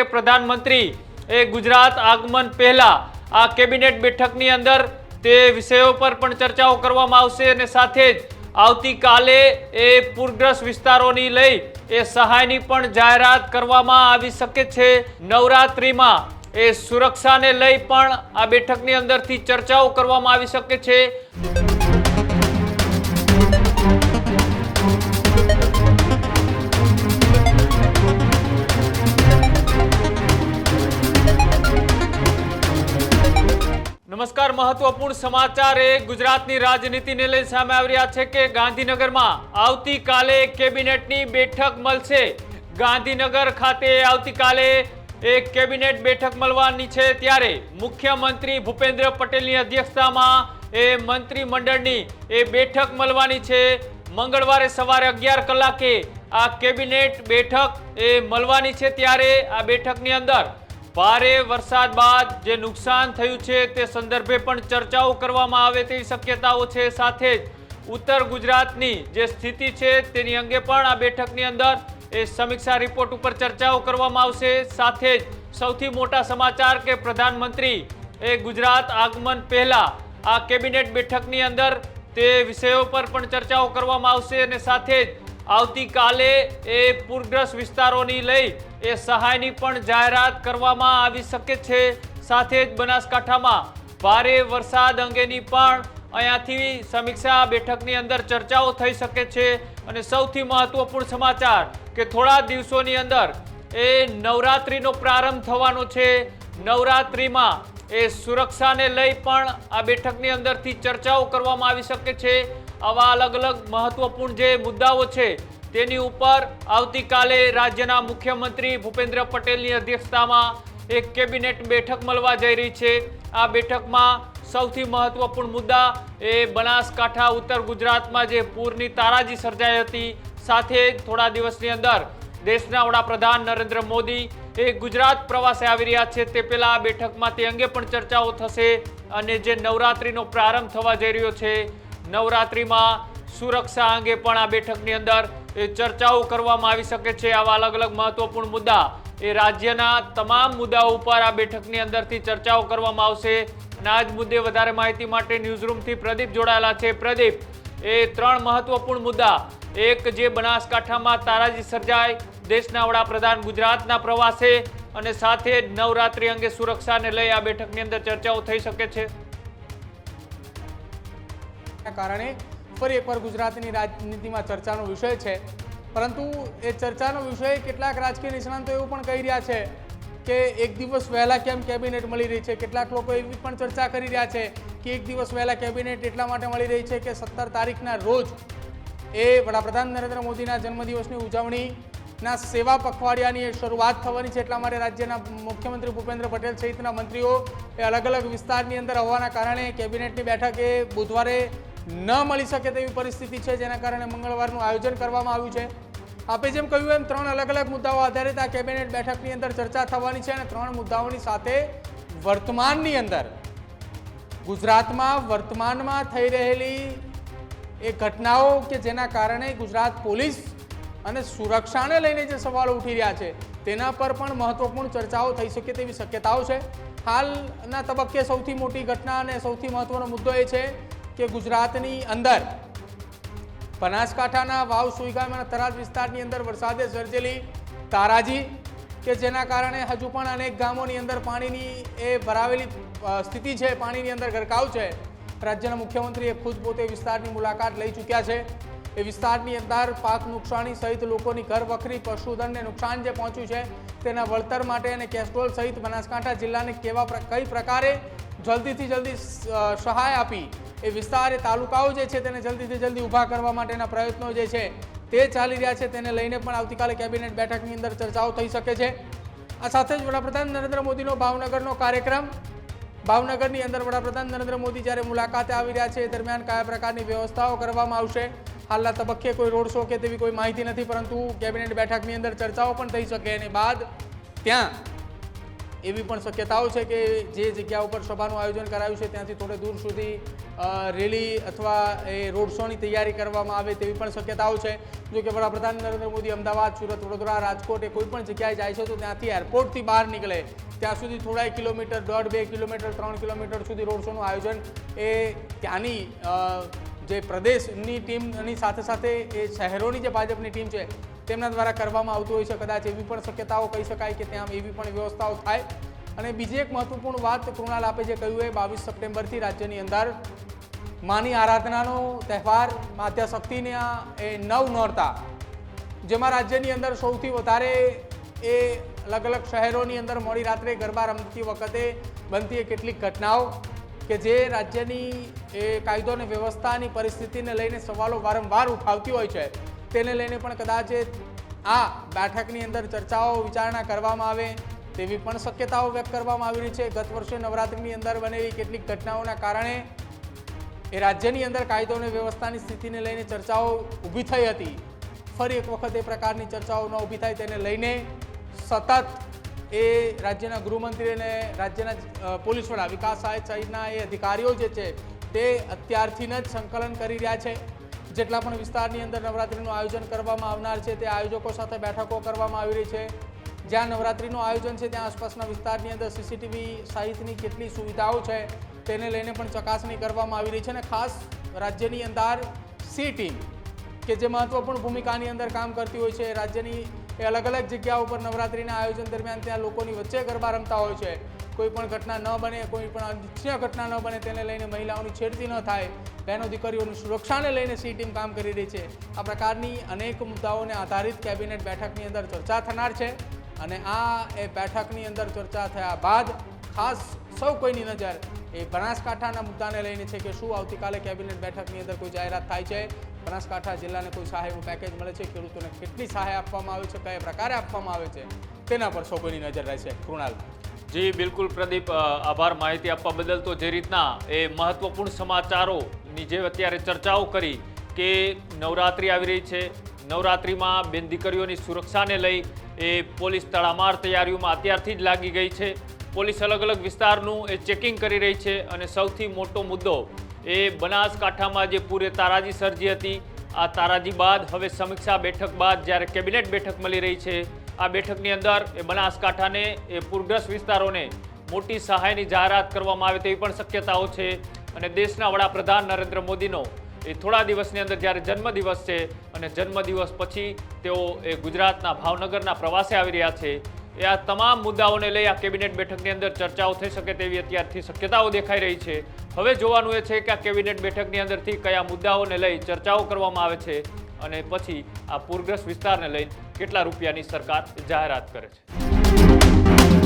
કે પ્રધાનમંત્રી એ ગુજરાત આગમન પહેલા આ કેબિનેટ બેઠકની અંદર તે વિષયો પર પણ ચર્ચાઓ કરવામાં આવશે અને સાથે જ આવતીકાલે એ પૂરગ્રસ્ત વિસ્તારોની લઈ એ સહાયની પણ જાહેરાત કરવામાં આવી શકે છે. નવરાત્રિમાં એ સુરક્ષાને લઈ પણ આ બેઠકની અંદરથી ચર્ચાઓ કરવામાં આવી શકે છે. મહત્વપૂર્ણ સમાચાર એ ગુજરાતની રાજનીતિને લઈ સામે આવી રહ્યા છે કે ગાંધીનગરમાં આવતીકાલે કેબિનેટની બેઠક મળશે. ગાંધીનગર ખાતે આવતીકાલે એક કેબિનેટ બેઠક મળવાની છે ત્યારે મુખ્યમંત્રી ભૂપેન્દ્ર પટેલની અધ્યક્ષતામાં એ મંત્રીમંડળની એ બેઠક મળવાની છે. મંગળવારે સવારે અગિયાર કલાકે આ કેબિનેટ બેઠક એ મળવાની છે ત્યારે આ બેઠકની અંદર ભારે વરસાદ બાદ જે નુકસાન થયું છે તે સંદર્ભે પણ ચર્ચાઓ કરવામાં આવે તેવી શક્યતાઓ છે. સાથે જ ઉત્તર ગુજરાતની જે સ્થિતિ છે તેની અંગે પણ આ બેઠકની અંદર એ સમીક્ષા રિપોર્ટ ઉપર ચર્ચાઓ કરવામાં આવશે. સાથે જ સૌથી મોટા સમાચાર કે પ્રધાનમંત્રી એ ગુજરાત આગમન પહેલા આ કેબિનેટ બેઠકની અંદર તે વિષયો પર પણ ચર્ચાઓ કરવામાં આવશે અને સાથે જ આવતીકાલે એ પૂરગ્રસ્ત વિસ્તારોની લઈ એ સહાયની પણ જાહેરાત કરવામાં આવી શકે છે. સાથે જ બનાસકાંઠામાં ભારે વરસાદ અંગેની પણ અહીંયાથી સમીક્ષા બેઠકની અંદર ચર્ચાઓ થઈ શકે છે. અને સૌથી મહત્વપૂર્ણ સમાચાર કે થોડા દિવસોની અંદર એ નવરાત્રિનો પ્રારંભ થવાનો છે. નવરાત્રિમાં એ સુરક્ષાને લઈ પણ આ બેઠકની અંદરથી ચર્ચાઓ કરવામાં આવી શકે છે. આવા અલગ અલગ મહત્વપૂર્ણ જે મુદ્દાઓ છે, તેની ઉપર આવતીકાલે રાજ્યના મુખ્યમંત્રી ભૂપેન્દ્ર પટેલની અધ્યક્ષતામાં એક કેબિનેટ બેઠક મળવા જઈ રહી છે. આ બેઠકમાં સૌથી મહત્વપૂર્ણ મુદ્દા એ બનાસકાંઠા, ઉત્તર ગુજરાતમાં જે પૂરની તારાજી સર્જાઈ હતી, સાથે થોડા દિવસની અંદર દેશના વડાપ્રધાન નરેન્દ્ર મોદી એ ગુજરાત પ્રવાસે આવી રહ્યા છે. તે પહેલાં આ બેઠકમાં તે અંગે પણ ચર્ચાઓ થશે અને જે નવરાત્રિનો પ્રારંભ થવા જઈ રહ્યો છે નવરાત્રિમાં સુરક્ષા અંગે પણ આ બેઠકની અંદર ચર્ચાઓ કરવામાં આવી શકે છે. આવા અલગ અલગ મહત્વપૂર્ણ મુદ્દા એ રાજ્યના તમામ મુદ્દાઓ ઉપર આ બેઠકની અંદરથી ચર્ચાઓ કરવામાં આવશે. અને આ જ મુદ્દે વધારે માહિતી માટે ન્યૂઝરૂમથી પ્રદીપ જોડાયેલા છે. પ્રદીપ, એ ત્રણ મહત્વપૂર્ણ મુદ્દા. એક જે બનાસકાંઠામાં તારાજી સર્જાય, દેશના વડાપ્રધાન ગુજરાતના પ્રવાસે અને સાથે જ નવરાત્રી અંગે સુરક્ષાને લઈ આ બેઠકની અંદર ચર્ચાઓ થઈ શકે છે. કારણે ફરી એકવાર ગુજરાતની રાજનીતિમાં ચર્ચાનો વિષય છે. પરંતુ એ ચર્ચાનો વિષય કેટલાક રાજકીય નિષ્ણાંતો એવું પણ કહી રહ્યા છે કે એક દિવસ વહેલા કેમ કેબિનેટ મળી રહી છે? કેટલાક લોકો એવી પણ ચર્ચા કરી રહ્યા છે કે એક દિવસ વહેલા કેબિનેટ એટલા માટે મળી રહી છે કે સત્તર તારીખના રોજ એ વડાપ્રધાન નરેન્દ્ર મોદીના જન્મદિવસની ઉજવણીના સેવા પખવાડિયાની એ શરૂઆત થવાની છે. એટલા માટે રાજ્યના મુખ્યમંત્રી ભૂપેન્દ્ર પટેલ સહિતના મંત્રીઓ એ અલગ અલગ વિસ્તારની અંદર હોવાના કારણે કેબિનેટની બેઠક એ બુધવારે ન મળી શકે તેવી પરિસ્થિતિ છે જેના કારણે મંગળવારનું આયોજન કરવામાં આવ્યું છે. આપે જેમ કહ્યું એમ ત્રણ અલગ અલગ મુદ્દાઓ આધારિત આ કેબિનેટ બેઠકની અંદર ચર્ચા થવાની છે અને ત્રણ મુદ્દાઓની સાથે વર્તમાનની અંદર ગુજરાતમાં વર્તમાનમાં થઈ રહેલી એ ઘટનાઓ કે જેના કારણે ગુજરાત પોલીસ અને સુરક્ષાને લઈને જે સવાલો ઉઠી રહ્યા છે, તેના પર પણ મહત્વપૂર્ણ ચર્ચાઓ થઈ શકે તેવી શક્યતાઓ છે. હાલના તબક્કે સૌથી મોટી ઘટના અને સૌથી મહત્વનો મુદ્દો એ છે કે ગુજરાતની અંદર બનાસકાંઠાના વાવ સુઈગામ અને થરાદ વિસ્તારની અંદર વરસાદે સર્જેલી તારાજી કે જેના કારણે હજુ પણ અનેક ગામોની અંદર પાણીની એ ભરાવેલી સ્થિતિ છે, પાણીની અંદર ગરકાવ છે. રાજ્યના મુખ્યમંત્રીએ ખુદ પોતે વિસ્તારની મુલાકાત લઈ ચૂક્યા છે. એ વિસ્તારની અંદર પાક નુકસાની સહિત લોકોની ઘર વખરી, પશુધનને નુકસાન જે પહોંચ્યું છે તેના વળતર માટે અને કેસ્ટ્રોલ સહિત બનાસકાંઠા જિલ્લાને કેવા કઈ પ્રકારે જલ્દીથી જલ્દી સહાય આપી એ વિસ્તાર એ તાલુકાઓ જે છે તેને જલ્દીથી જલ્દી ઊભા કરવા માટેના પ્રયત્નો જે છે તે ચાલી રહ્યા છે તેને લઈને પણ આવતીકાલે કેબિનેટ બેઠકની અંદર ચર્ચાઓ થઈ શકે છે. આ સાથે જ વડાપ્રધાન નરેન્દ્ર મોદીનો ભાવનગરનો કાર્યક્રમ. ભાવનગરની અંદર વડાપ્રધાન નરેન્દ્ર મોદી જ્યારે મુલાકાતે આવી રહ્યા છે એ દરમિયાન કયા પ્રકારની વ્યવસ્થાઓ કરવામાં આવશે? હાલના તબક્કે કોઈ રોડ શો કે તેવી કોઈ માહિતી નથી, પરંતુ કેબિનેટ બેઠકની અંદર ચર્ચાઓ પણ થઈ શકે અને બાદ ત્યાં એવી પણ શક્યતાઓ છે કે જે જગ્યા ઉપર સભાનું આયોજન કરાયું છે, ત્યાંથી થોડે દૂર સુધી રેલી અથવા એ રોડ શોની તૈયારી કરવામાં આવે તેવી પણ શક્યતાઓ છે. જો કે વડાપ્રધાન નરેન્દ્ર મોદી અમદાવાદ, સુરત, વડોદરા, રાજકોટ એ કોઈ પણ જગ્યાએ જાય છે તો ત્યાંથી એરપોર્ટથી બહાર નીકળે. ત્યાં સુધી થોડાય કિલોમીટર, દોઢ, બે કિલોમીટર, ત્રણ કિલોમીટર સુધી રોડ શોનું આયોજન એ ત્યાંની જે પ્રદેશની ટીમની સાથે સાથે એ શહેરોની જે ભાજપની ટીમ છે તેમના દ્વારા કરવામાં આવતું હોય છે. કદાચ એવી પણ શક્યતાઓ કહી શકાય કે ત્યાં એવી પણ વ્યવસ્થાઓ થાય. અને બીજી એક મહત્વપૂર્ણ વાત કૃણાલ આપે જે કહ્યું એ, બાવીસ સપ્ટેમ્બરથી રાજ્યની અંદર માની આરાધનાનો તહેવાર માધ્યાશક્તિને શક્તિના એ નવ નોરતા, જેમાં રાજ્યની અંદર સૌથી વધારે એ અલગ અલગ શહેરોની અંદર મોડી રાત્રે ગરબા રમતી વખતે બનતી એ કેટલીક ઘટનાઓ કે જે રાજ્યની એ કાયદો અને વ્યવસ્થાની પરિસ્થિતિને લઈને સવાલો વારંવાર ઉઠાવતી હોય છે. તેને લઈને પણ કદાચ આ બેઠકની અંદર ચર્ચાઓ, વિચારણા કરવામાં આવે તેવી પણ શક્યતાઓ વ્યક્ત કરવામાં આવી રહી છે. ગત વર્ષે નવરાત્રિની અંદર બનેલી કેટલીક ઘટનાઓના કારણે એ રાજ્યની અંદર કાયદો અને વ્યવસ્થાની સ્થિતિને લઈને ચર્ચાઓ ઊભી થઈ હતી. ફરી એક વખત એ પ્રકારની ચર્ચાઓ ન ઊભી થાય તેને લઈને સતત એ રાજ્યના ગૃહમંત્રી અને રાજ્યના પોલીસ વડા વિકાસ સહાયક સહિતના એ અધિકારીઓ જે છે તે અત્યારથી જ સંકલન કરી રહ્યા છે. જેટલા પણ વિસ્તારની અંદર નવરાત્રિનું આયોજન કરવામાં આવનાર છે, તે આયોજકો સાથે બેઠકો કરવામાં આવી રહી છે. જ્યાં નવરાત્રિનું આયોજન છે, ત્યાં આસપાસના વિસ્તારની અંદર સીસીટીવી સહિતની કેટલી સુવિધાઓ છે, તેને લઈને પણ ચકાસણી કરવામાં આવી રહી છે અને ખાસ રાજ્યની અંદર સી ટીમ કે જે મહત્વપૂર્ણ ભૂમિકાની અંદર કામ કરતી હોય છે રાજ્યની એ અલગ અલગ જગ્યાઓ પર નવરાત્રિના આયોજન દરમિયાન ત્યાં લોકોની વચ્ચે ગરબા રમતા હોય છે. કોઈ પણ ઘટના ન બને, કોઈ પણ અનિચ્છનીય ઘટના ન બને, તેને લઈને મહિલાઓની છેડતી ન થાય. બહેનો દીકરીઓની સુરક્ષાને લઈને સી ટીમ કામ કરી રહી છે. આ પ્રકારની અનેક મુદ્દાઓને આધારિત કેબિનેટ બેઠકની અંદર ચર્ચા થનાર છે અને આ એ બેઠકની અંદર ચર્ચા થયા બાદ ખાસ સૌ કોઈની નજર એ બનાસકાંઠાના મુદ્દાને લઈને છે કે શું આવતીકાલે કેબિનેટ બેઠકની અંદર કોઈ જાહેરાત થાય છે. બનાસકાંઠા જિલ્લાને કોઈ સહાયનું પેકેજ મળે છે? ખેડૂતોને કેટલી સહાય આપવામાં આવે છે? કયા પ્રકારે આપવામાં આવે છે? તેના પર સૌ કોઈની નજર રહેશે. કૃણાલ. જી, બિલકુલ પ્રદીપ આભાર માહિતી આપવા બદલ તો જે રીતના એ મહત્વપૂર્ણ સમાચારોની જે અત્યારે ચર્ચાઓ કરી કે નવરાત્રિ આવી રહી છે, નવરાત્રિમાં બેન દીકરીઓની સુરક્ષાને લઈ એ પોલીસ તડામાર તૈયારીઓમાં અત્યારથી જ લાગી ગઈ છે. પોલીસ અલગ અલગ વિસ્તારનું એ ચેકિંગ કરી રહી છે અને સૌથી મોટો મુદ્દો એ બનાસકાંઠામાં જે પૂરે તારાજી સર્જી હતી, આ તારાજી બાદ હવે સમીક્ષા બેઠક બાદ જ્યારે કેબિનેટ બેઠક મળી રહી છે આ બેઠકની અંદર એ બનાસકાંઠાને, એ પૂરગ્રસ્ત વિસ્તારોને મોટી સહાયની જાહેરાત કરવામાં આવે તેવી પણ શક્યતાઓ છે. અને દેશના વડાપ્રધાન નરેન્દ્ર મોદીનો એ થોડા દિવસની અંદર જ્યારે જન્મદિવસ છે અને જન્મદિવસ પછી તેઓ એ ગુજરાતના ભાવનગરના પ્રવાસે આવી રહ્યા છે. એ આ તમામ મુદ્દાઓને લઈ આ કેબિનેટ બેઠકની અંદર ચર્ચાઓ થઈ શકે તેવી અત્યારથી શક્યતાઓ દેખાઈ રહી છે. હવે જોવાનું એ છે કે આ કેબિનેટ બેઠકની અંદરથી કયા મુદ્દાઓને લઈ ચર્ચાઓ કરવામાં આવે છે. અને પછી આ પૂરગ્રસ્ત વિસ્તારને લઈને કેટલા રૂપિયાની સરકાર જાહેરાત કરે છે.